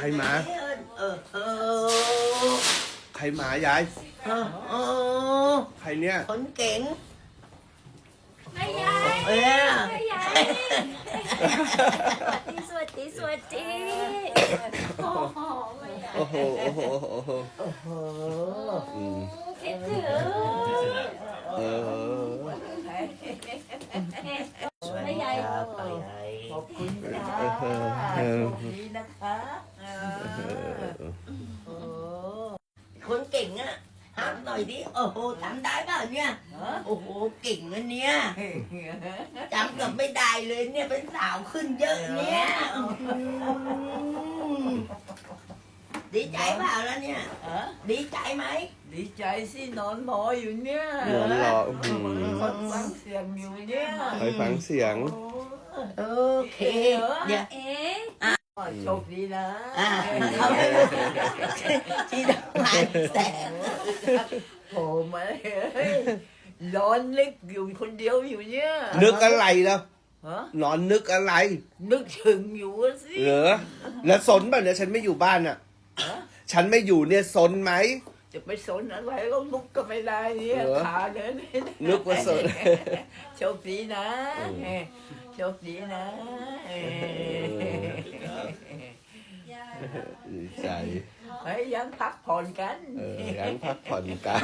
ใครหมา เออเออใครหมายาย เออเออใครเนี่ย คนเก่งแม่ยายเออแม่ยายสวัสดีสวัสดีโอ้โหแม่ยายโอ้โหโอ้โหโอ้โหโอ้โหอืมคิดถึงเออ แม่ยาย ไปไหน ขอบคุณค่ะ เออเออ ขอบคุณนะคะเออโอ้ คนเก่งอะถามหน่อยดิ โอ้โหทำได้เปล่าเนี่ย โอ้โหเก่งนะเนี่ยจำเกือบไม่ได้เลยเนี่ยเป็นสาวขึ้นเยอะเนี่ยอื้อหือดีใจเปล่าแล้วเนี่ยเออดีใจไหมดีใจสินอนหมออยู่เนี่ยนอนรออืมคนฟังเสียงอยู่เนี่ยไปฟังเสียงโอเคเดี๋ยวเอ๊ะโชคดีนะอ่าเขาไม่รู้ที่ดอกไม้แสง โผล่มาเลยร้อนนึกอยู่คนเดียวอยู่เนี่ยนึกอะไรแล้วฮะนอนนึกอะไร นึกถึงอยู่อะสิเหรอแล้วสนป่ะเนี่ยฉันไม่อยู่บ้านอะฉันไม่อยู่เนี่ยสนไหม จะไปสนอะไรก็ลุกก็ไม่ได้เนี่ยเหรอ ขาเดินไม่ได้นึกว่าสน โชคดีนะโชคดีนะเออ ดีใจเฮ้ยยังพักผ่อนกันเออยังพักผ่อนกัน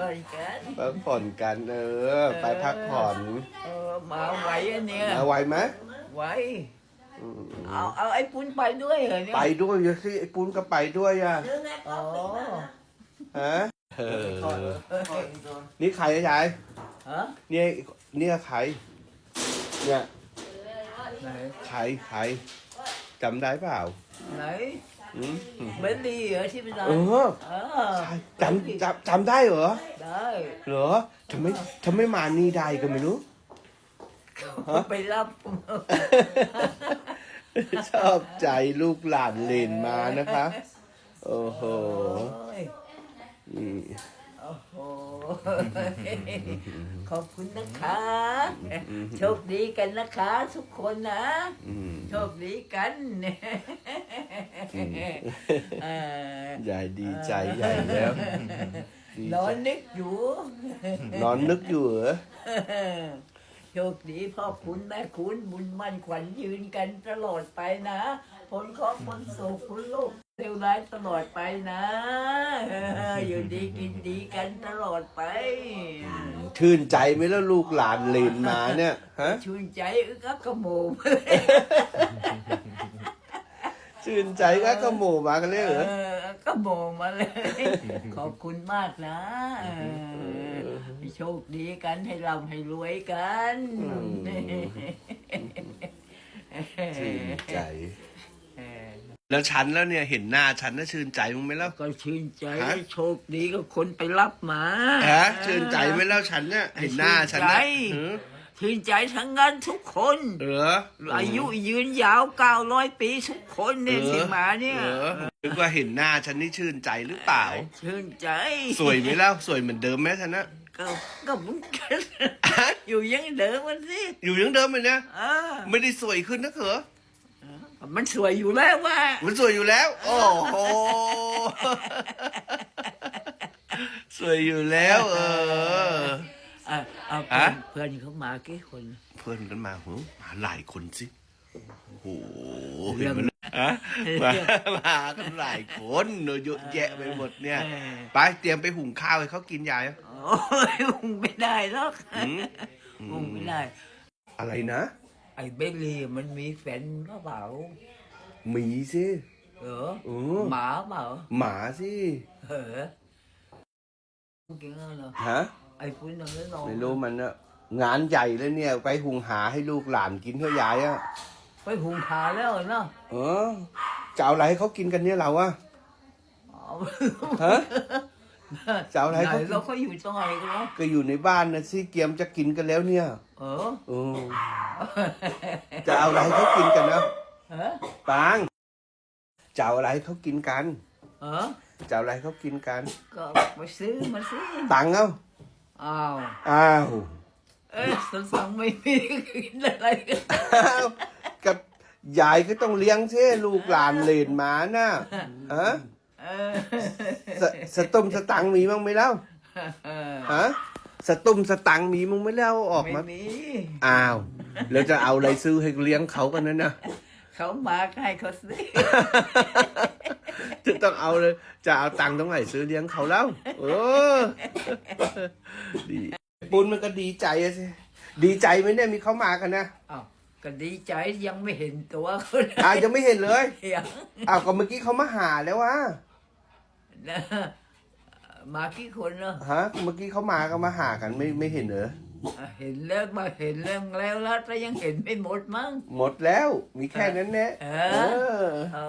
ผ่อนกันพักผ่อนกันเออ ไปพักผ่อนเออมาไหวอันเนี้ยมาไหวไหมไหวอืมเอาเอาไอ้ปุ้นไปด้วยเหรอเนี่ยไปด้วยเดี๋ยวสิไอ้ปุ้นก็ไปด้วยอะเรื่องไงพ่อเป็นบ้างนะฮะเออเออนี่ใครอะยายฮะเนี่ยเนี่ยใครเนี่ยไหนใครใครจำได้เปล่าไหน อืมเบลลี่เหรอที่เป็นเออเออใช่จำจำจำได้เหรอ ได้เหรอทำไมทำไมมานี่ได้ก็ไม่รู้ฮะไปรับชอบใจลูกหลานเลนมานะคะ โอ้โหโอ้ยนี่โอ้โห ขอบคุณนะคะ โชคดีกันนะคะ ทุกคนนะอืมโชคดีกัน เออยายดีใจใหญ่แล้วดีนอนใจนึกอยู่ นอนนึกอยู่เหรอโชคดีพ่อคุณแม่คุณบุญมั่นขวัญยืนกันตลอดไปนะผลของผลสุขคุณลูกเร็วร้ายตลอดไปนะเอออยู่ดีกินดีกันตลอดไป ชื่นใจไหมแล้วลูกหลานเลนมาเนี่ยฮะ ชื่นใจอึกอักกระโมม ชื่นใจก็ขโมยมากันเลยเหรอเออก็โมมาเลย ขอบคุณมากนะเออให้โชคดีกันให้ร่ำให้รวยกันชื่นใจแล้วฉันแล้วเนี่ยเห็นหน้าฉันน่ะชื่นใจมั้งไหมแล้ว ก็ชื่นใจฮะ โชคดีก็คนไปรับมา ฮะชื่นใจไหมแล้วฉันเนี่ยเห็นหน้าฉันนะชื่นใจ หือ ชื่นใจทั้งนั้นทุกคนเหรออายุยืนยาวเก้าร้อยปีทุกคนเนี่ยเหรอที่มาเนี่ยเหรอนึกว่าเห็นหน้าฉันนี่ชื่นใจหรือเปล่า ชื่นใจ สวยไหมแล้วสวยเหมือนเดิมไหมฉันนะก็ก็เหมึงกันอยู่อยังเดิมมันสิอยู่ยังเดิมเลยเนี่ยเออไม่ได้สวยขึ้นนะเขอมันสวยอยู่แล้วว่า มันสวยอยู่แล้ว โอ้โหสวยอยู่แล้ว เออ อะเอาฮะเพื่อนเพื่อนเขามากี่คน เพื่อนกันมาหูมาหลายคนสิโอ้โหเรื่องเห็นไหมฮะมามากันหลายคนเนอะเยอะแยะไปหมดเนี่ยเออ ไปเตรียมไปหุงข้าวให้เขากินยายอะโอ้ยหุงไม่ได้หรอกหืมหุงไม่ได้ อะไรนะไอ้เบลลี่มันมีแฟนหรือเปล่าหมีสิเออเออหมาเปล่าหมาสิ เออกินแล้วเหรอฮะ ไอ้ปุ้ยนั่งแล้วนอนไม่รู้มันอะงานใหญ่เลยเนี่ย ไปหุงหาให้ลูกหลานกินเท่ายายอะไปหุงขาแล้วเนาะเออจะเอาอะไรให้เขากินกันเนี่ยเราอะเอาฮะจะเอาอะไรไหนเขากินเราก็อยู่ตรงไหนกันเนาะก็อยู่ในบ้านนะสิเกียมจะกินกันแล้วเนี่ยเออเออจะเอาอะไรให้เขากินกันนะเออปางจะเอาอะไรให้เขากินกันเออจะเอาอะไรให้เขากินกัน ก็ไปซื้อมาสิตังค์เอา อ้าวอ้าวเอ้ยสังสังไม่มีกินอะไรกันอ้าวกับยายก็ต้องเลี้ยงเช่ลูกหลานเหลนหมาน่ะฮะเออสสตุ้มสตังค์มีบ้างไหมเล่าเออฮะสตุ้มสตังค์มีมั้งไหมเล่าออกไม่มามี อ้าวแล้วจะเอาอะไรซื้อให้เลี้ยงเขากันนั่นนะ เขามาให้เขาสิจะต้องเอาเลย จะเอาตังค์ตรงไหนซื้อเลี้ยงเขาแล้วเออดีปุ้นมันก็ดีใจอะสิดีใจไหมเนี่ยมีเขามากันนะอ้าวก็ดีใจยังไม่เห็นตัวเขาเลยอ่ายังไม่เห็นเลยยังอ้าวก็เมื่อกี้เขามาหาแล้ววะนะมากี่คนเนาะฮะเมื่อกี้เขามาก็มาหากันไม่ไม่เห็นเหรออะ เห็นแล้วมาเห็นแล้วแล้วแล้วแต่ยังเห็นไม่หมดมั้ง หมดแล้ว มีแค่นั้นแหละเอเออออ๋อ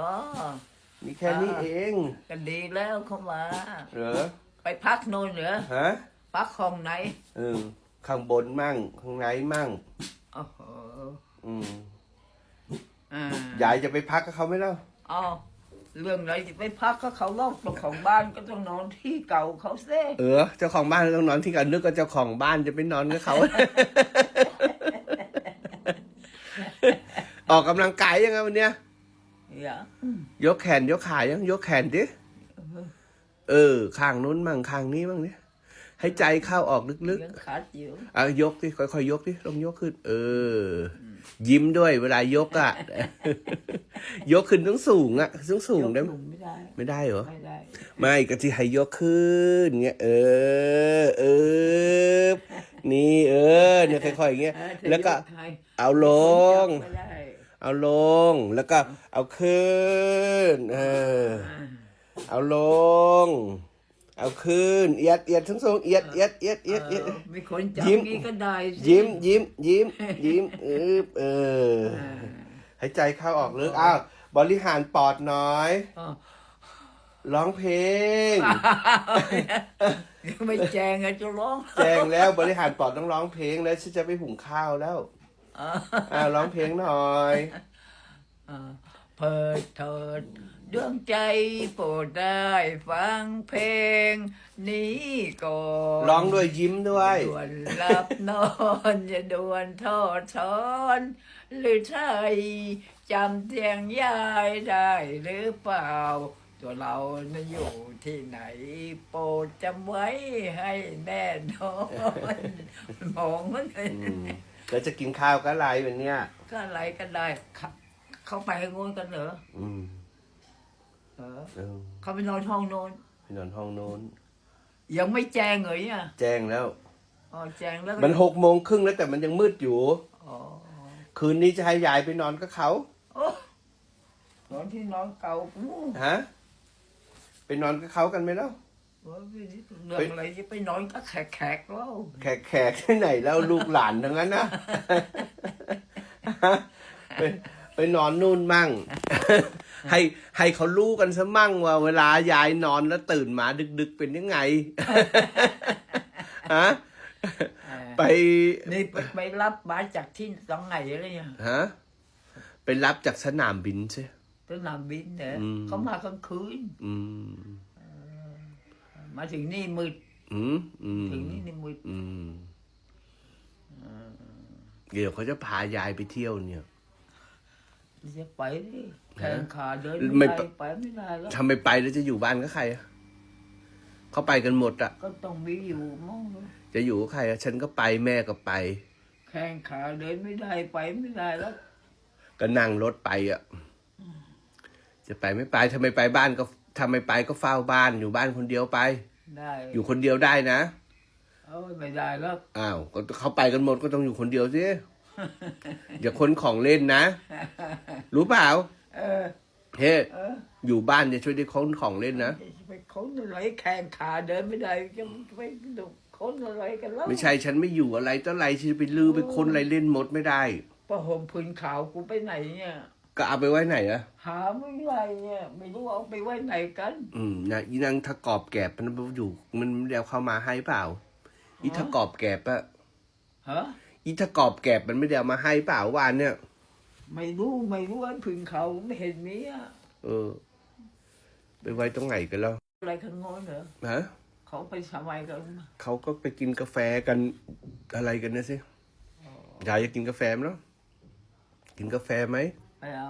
มีแค่นี้เอง ก็ดีแล้วเขามา เหรอ ไปพักโน่นเหรอฮะ พักห้องไหนเออ ข้างบนมั่ง ข้างในมั่ง โอ้โหอืมอ่ายายจะไปพักกับเขาไหมเล่า อ๋อ เรื่องอะไรจะไปพักก็เขาลอกเจ้าของบ้านก็ต้องนอนที่เก่าเขาเซ่เออ เจ้าของบ้านต้องนอนที่กันนึกว่าเจ้าของบ้านจะไปนอนกับเขา ออกกำลังกายยังไงวันเนี้ย อย่า ยกแขนยกขายังยกแขนดิ เออ ข้างนู้นมั่งข้างนี้มั่งเนี่ย ให้ใจเข้าออกลึกเลี้ยงขาจิ๋วๆอะยกดิค่อยๆยกดิลองยกขึ้น เออ ยิ้มด้วยเวลายกอะ ยกขึ้นต้องสูงอะต้องสูงได้ไหมยกไม่ได้ ไม่ได้เหรอ ไม่ได้ ไม่ก็ที่ให้ยกขึ้นเงี้ยเออ เออ นี่เออเนี่ยค่อยๆอย่างเงี้ยเออถ้าแล้วก็ยให้เอาลง ไม่ได้เอาลงแล้วก็เอาขึ้น เออ เอาลง เอาขึ้นเอียดเอียดทั้งสองเอียดเอียดเอียดเอียดเอียดเออมีคนจับยิ้มงี้ก็ได้สิยิ้มยิ้มยิ้มยิ้มเออเออเออหายใจเข้าออกลึกอ้าวบริหารปอดหน้อยอ๋อร้องเพลงไม่แจงอะจะร้อง แจ้งแล้วบริหารปอดต้องร้องเพลงแล้วฉันจะไปหุงข้าวแล้วเอออ่าร้องเพลงหน่อย เออเปิดเถิดดวงใจโปรดได้ฟังเพลง นี้ก่อนร้องด้วยยิ้มด้วย ด่วนหลับนอนจะด่วนทอดช้อนหรือไทยจำเสียงยายได้หรือเปล่า ตัวเรานะอยู่ที่ไหน โปรดจำไว้ให้แน่นอนมองมันเลยอืมแล้วจะกินข้าวก็ไรแบบเนี้ยก็อะไรก็ได้เขา เขาไปงนกันเหรออืมเออเออเขาไปนอนห้องโน้น ไปนอนห้องโน้น ยังไม่แจ้งเลยเนี่ยแจ้งแล้ว อ๋อแจ้งแล้วก็มันหกโมงครึ่งแล้วแต่มันยังมืดอยู่ อ๋อคืนนี้จะให้ยายไปนอนกับเขาโอ้นอนที่นอนเก่ากูฮะไปนอนกับเขากันไหมเล่าว่าเรื่องอะไรจะไปนอนก็แขกๆแล้วแขกแขกที่ไหนแล้วลูกหลานทั้งนั้นนะ ไป ไปนอนนู่นมั่ง ให้ให้เขารู้กันซะมั่งว่า เวลายายนอนแล้วตื่นมาดึก ๆ เป็นยังไงฮะไปนี่ไปไปรับมาจากที่ตรงไหนอะไรเนี่ยฮะไปรับจากสนามบินใช่สนามบินเนี่ยอืมเขามากลางคืนอืมมาถึงนี่มืดอืมอืมถึงนี่นี่มืดอืมเดี๋ยวเขาจะพายายไปเที่ยวเนี่ย จะไปดิแขนขาเดินไม่ไม่ไปได้ไปไม่ได้แล้วทำไมไปแล้วจะอยู่บ้านกับใครอะเขาไปกันหมดอะก็ต้องมีอยู่มั่งจะอยู่กับใครอะฉันก็ไปแม่ก็ไป แข้งขาเดินไม่ได้ไปไม่ได้แล้ว ก็นั่งรถไปอะจะไปไม่ไปทำไมไปบ้านก็ทำไมไปก็เฝ้าบ้านอยู่บ้านคนเดียวไป ได้ อยู่คนเดียวได้นะเอ้ยไม่ได้แล้วอ้าวก็เขาไปกันหมดก็ต้องอยู่คนเดียวสิ อย่าคนของเล่นนะ รู้เปล่า เออ เฮ้เอออยู่บ้านจะช่วยได้ค้นของเล่นนะจะไปค้นอะไรแข้งขาเดินไม่ได้จะไปดูค้นอะไรกันแล้วไม่ใช่ฉันไม่อยู่อะไรต่ออะไรฉันไปลือไปค้นอะไรเล่นหมดไม่ได้ ผ้าห่มพื้นขาวกูไปไหนเนี่ย ก็เอาไปไว้ไหนอะหาไม่ไรเนี่ย ไม่รู้เอาไปไว้ไหนกัน อืมนะอีนางทะกอบแกบมันอยู่ มันไม่ได้เอาเข้ามาให้เปล่า อีทะกอบแกบอะฮะ อีทะกอบแกบมันไม่ได้เอามาให้เปล่าวานเนี่ย ไม่รู้ไม่รู้ว่าพื้นเขาวไม่เห็นมีอะเออ ไปไว้ตรงไหนกันแล้วอะไรข้างโน้นเหรอฮะเขาไปทำไมกันเขาก็ไปกินกาแฟกันอะไรกันนะสิยายจะกินกาแฟไหมเนาะกินกาแฟไหมไปเอา